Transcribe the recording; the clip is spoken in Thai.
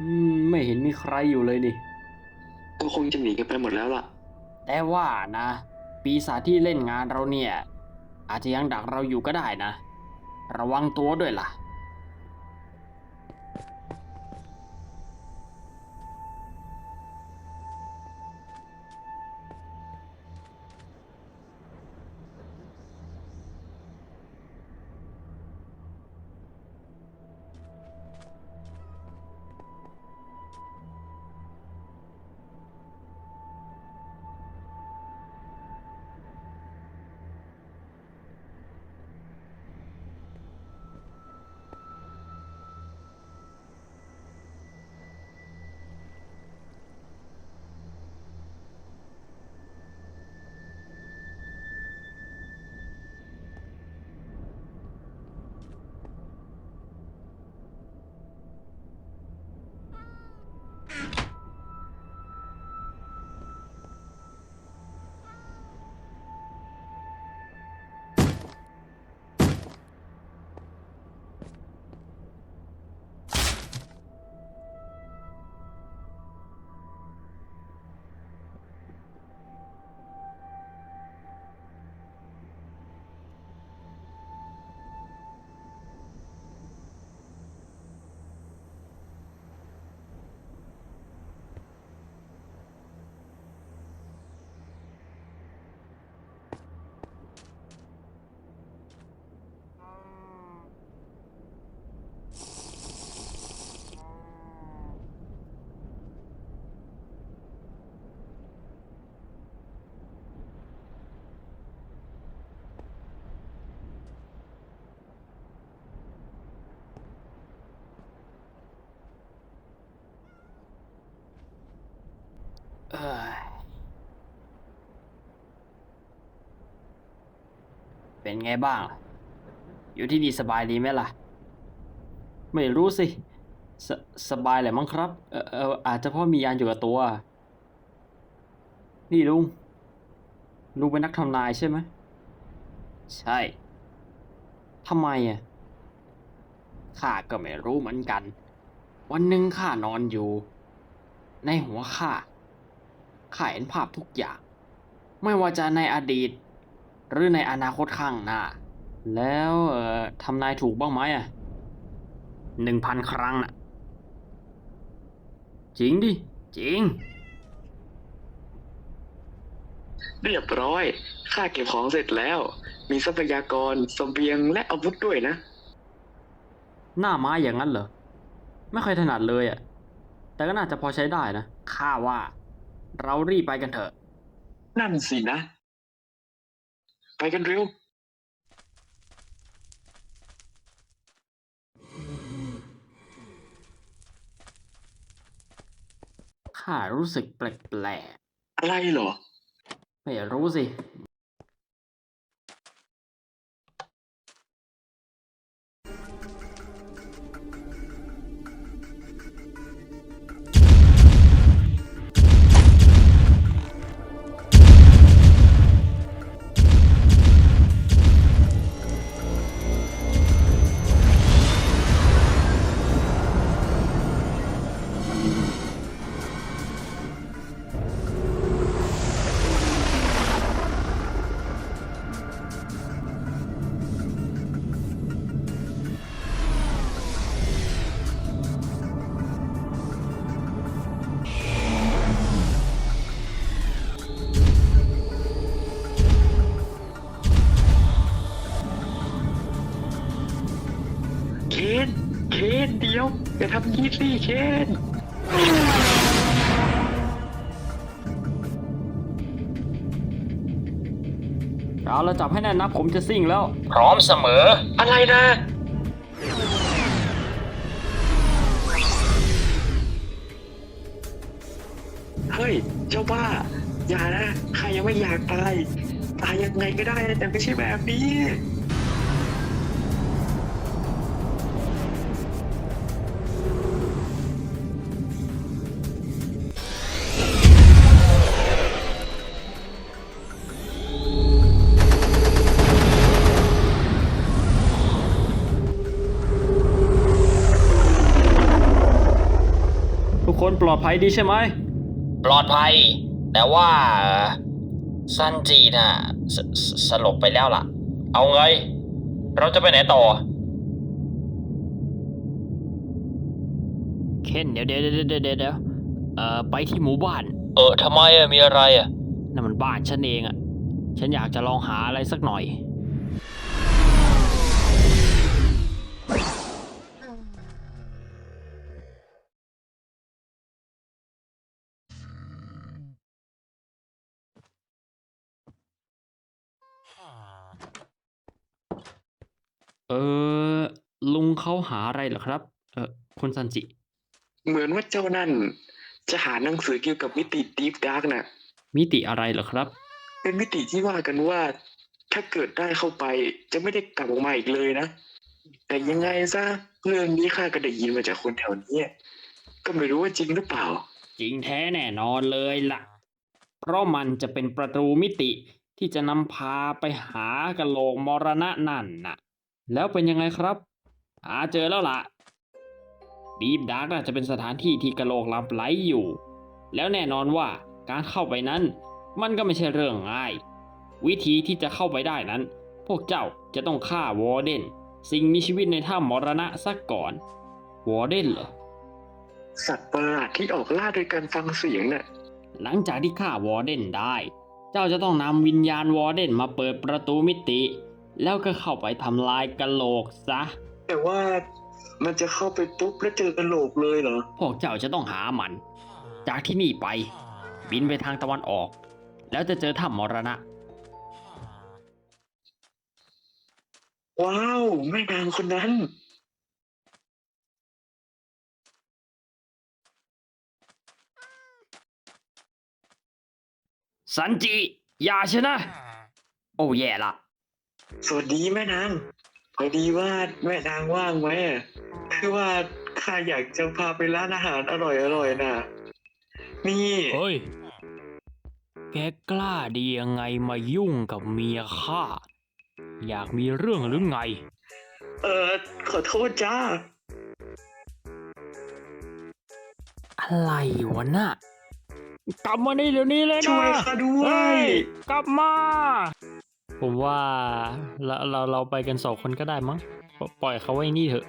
อืม ไม่เห็นมีใครอยู่เลยนี่ ก็คงจะหนีกันไปหมดแล้วล่ะ แต่ว่านะ ปีศาจที่เล่นงานเราเนี่ย อาจจะยังดักเราอยู่ก็ได้นะ ระวังตัวด้วยล่ะ เป็นไงบ้าง อยู่ที่นี่สบายดีไหมล่ะ ไม่รู้สิสสบายแหละมั้งครับ เออเอออาจจะเพราะมียานอยู่กับตัว นี่ลุง ลุงเป็นนักทำนายใช่ไหม ใช่ ทำไมอะ ข้าก็ไม่รู้เหมือนกัน วันหนึ่งข้านอนอยู่ ในหัวข้า ข้าเห็นภาพทุกอย่าง ไม่ว่าจะในอดีต หรือในอนาคตข้างหน้า แล้วเอ่อทำนายถูกบ้างไหมอะหนึ่งพันครั้งน่ะ จริงดิ จริง เรียบร้อยข้าเก็บของเสร็จแล้ว มีทรัพยากรเสบียงและอาวุธด้วยนะ หน้าไม้อย่างนั้นเหรอ ไม่เคยถนัดเลยอะ แต่ก็น่าจะพอใช้ได้นะข้าว่า เรารีบไปกันเถอะ นั่นสินะ ไปกันเร็ว ข้ารู้สึกแปลกอะไรเหรอ ๆไม่รู้สิ เคนเดียวอย่าทำยี่สิเคนเราเราจับให้แน่นนะผมจะซิ่งแล้ว พร้อมเสมอ อะไรนะ เฮ้ย เจ้าบ้า อย่านะใครยังไม่อยากตาย ตายยังไงก็ได้แต่ไม่ใช่แบบนี้ คนปลอดภัยดีใช่ไหม ปลอดภัย แต่ว่าซันจีน่ะสสสลบไปแล้วล่ะ เอาไง เราจะไปไหนต่อ เคนเดี๋ยวเดี๋ยวเดี๋ยวเดี๋ยวเดี๋ยวเอ่อไปที่หมู่บ้าน เออทำไมอะมีอะไรอะนั่นมันบ้านฉันเองอะฉันอยากจะลองหาอะไรสักหน่อย เออ ลุงเขาหาอะไรเหรอครับ เออคุณซันจิ เหมือนว่าเจ้านั่น จะหาหนังสือเกี่ยวกับมิติดีฟดาร์กน่ะ มิติอะไรเหรอครับ เป็นมิติที่ว่ากันว่า ถ้าเกิดได้เข้าไปจะไม่ได้กลับออกมาอีกเลยนะ แต่ยังไงซะเรื่องนี้ข้าก็ได้ยินมาจากคนแถวเนี้ยก็ไม่รู้ว่าจริงหรือเปล่า จริงแท้แน่นอนเลยล่ะ เพราะมันจะเป็นประตูมิติที่จะนำพาไปหากะโหลกมรณะนั่นน่ะ แล้วเป็นยังไงครับ หาเจอแล้วล่ะดีฟดาร์กน่าจะเป็นสถานที่ที่กะโหลกลับไหลอยู่ แล้วแน่นอนว่าการเข้าไปนั้น มันก็ไม่ใช่เรื่องง่าย วิธีที่จะเข้าไปได้นั้น พวกเจ้าจะต้องฆ่าวอร์เดนสิ่งมีชีวิตในถ้ำมรณะสักก่อน วอร์เดนเหรอ สัตว์ประหลาดที่ออกล่าโดยการฟังเสียงน่ะ หลังจากที่ฆ่าวอร์เดนได้ เจ้าจะต้องนำวิญญาณวอร์เดนมาเปิดประตูมิติ แล้วก็เข้าไปทำลายกะโหลกซะ แต่ว่ามันจะเข้าไปปุ๊บแล้วเจอกระโหลกเลยเหรอ พวกเจ้าจะต้องหามัน จากที่นี่ไป บินไปทางตะวันออก แล้วจะเจอถ้ำมรณะ ว้าวแม่นางคนนั้น สันจิ อย่าชนะ โอ้แย่ละ สวัสดีแม่นางพอดีว่าแม่นางว่างไหมอะคือว่าข้าอยากจะพาไปร้านอาหารอร่อยๆน่ะ นี่เฮ้ย แกกล้าดียังไงมายุ่งกับเมียข้า อยากมีเรื่องหรือไง เออขอโทษจ้า อะไรวะน่ะ กลับมานี่เดี๋ยวนี้เลยนะช่วยข้าด้วยเฮ้ยกลับมา ผมว่าเราเราเราไปกันสองคนก็ได้มั้งปล่อยเขาไว้นี่เถอะ